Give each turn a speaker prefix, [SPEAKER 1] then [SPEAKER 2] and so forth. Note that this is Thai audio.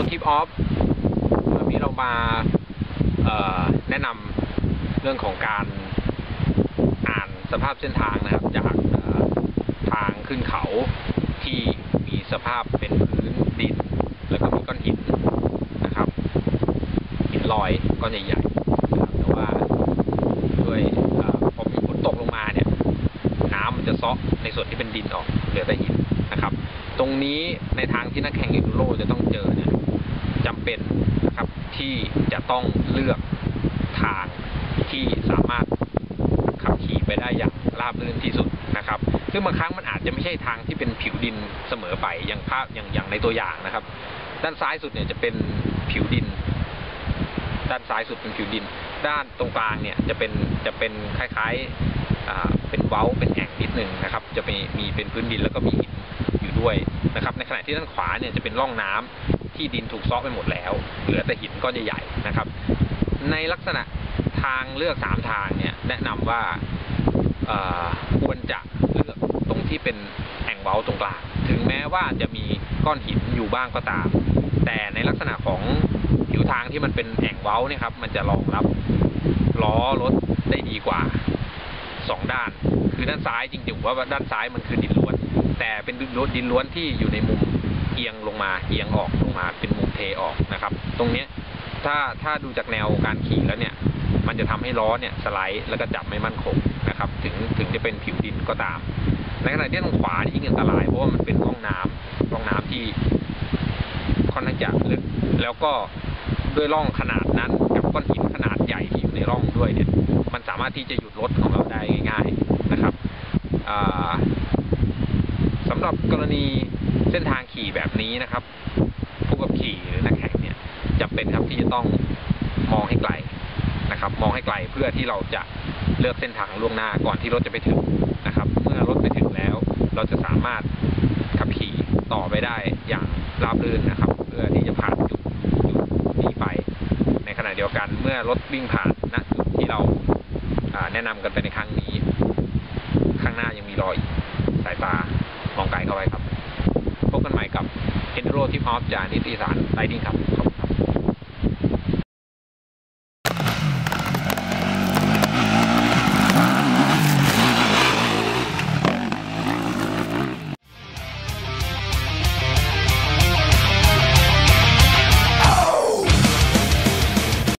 [SPEAKER 1] วันนี้เรามาแนะนำเรื่องของการอ่านสภาพเส้นทางนะครับ จากทางขึ้นเขาที่มีสภาพเป็นพื้นดิน แล้วก็มีก้อนหินนะครับหินลอยก้อนใหญ่ๆนะครับแต่ว่าด้วยอพอมีฝนตกลงมาเนี่ย น้ำมันจะซาะในส่วนที่เป็นดินออกเหลือแต่หินนะครับ ตรงนี้ในทางที่นักแข่งเอนดูโรจะต้องเจอเนี่ย จำเป็นนะครับที่จะต้องเลือกทางที่สามารถขับขี่ไปได้อย่างราบรื่นที่สุดนะครับ ซึ่งบางครั้งมันอาจจะไม่ใช่ทางที่เป็นผิวดินเสมอไปอย่างภาพอย่างอย่างในตัวอย่างนะครับ ด้านซ้ายสุดเนี่ยจะเป็นผิวดิน ด้านซ้ายสุดเป็นผิวดิน ด้านตรงกลางเนี่ยจะเป็นจะเป็นคล้ายๆอ่าเป็นเว้าเป็นแอ่งนิดนึงนะครับ จะมีมีเป็นพื้นดินแล้วก็มีหินอยู่ด้วยนะครับ ในขณะที่ด้านขวาเนี่ยจะเป็นร่องน้ำ ที่ดินถูกซอกไปหมดแล้ว เหลือแต่หินก้อนใหญ่ๆนะครับ ในลักษณะทางเลือกสามทางเนี่ยแนะนำว่าควรจะเลือกตรงที่เป็นแอ่งเว้าตรงกลาง ถึงแม้ว่าจะมีก้อนหินอยู่บ้างก็ตาม แต่ในลักษณะของผิวทางที่มันเป็นแอ่งเว้าเนี่ยครับ มันจะรองรับล้อรถได้ดีกว่าสองด้าน คือด้านซ้ายจริงๆว่าด้านซ้ายมันคือดินล้วน แต่เป็นดินล้วนที่อยู่ในมุม มาเอียงออกลงมาเป็นมุมเทออกนะครับ ตรงนี้ถ้าถ้าดูจากแนวการขี่แล้วเนี่ย มันจะทำให้ล้อเนี่ยสไลด์แล้วก็จับไม่มั่นคงนะครับ ถึงถึงจะเป็นผิวดินก็ตาม ในขณะที่ทางขวานี่ยิ่งอันตรายเพราะว่ามันเป็นร่องน้ำร่องน้ำที่ค่อนข้างจะลึกแล้วก็ด้วยร่องขนาดนั้นกับก้อนหินขนาดใหญ่ที่อยู่ในร่องด้วยเนี่ย มันสามารถที่จะหยุดรถของเราได้ง่าย ๆนะครับำหรับกรณีเส้นทางขี่แบบนี้นะครับ ผู้ขับขี่หรือนักแข่งเนี่ยจำเป็นครับที่จะต้องมองให้ไกลนะครับ มองให้ไกลเพื่อที่เราจะเลือกเส้นทางล่วงหน้าก่อนที่รถจะไปถึงนะครับ เมื่อรถไปถึงแล้ว เราจะสามารถขับขี่ต่อไปได้อย่างราบรื่นนะครับ เพื่อที่จะผ่านจุดจุดนี้ไป ในขณะเดียวกันเมื่อรถวิ่งผ่านณจุดที่เราแนะนำกันไปในครั้งนี้ ข้างหน้ายังมีรอยสายตา ไกลเข้าไว้ครับ พบกันใหม่กับ Enduro ที่พร้อมจากนิติสารไลดิ้งครับขอบ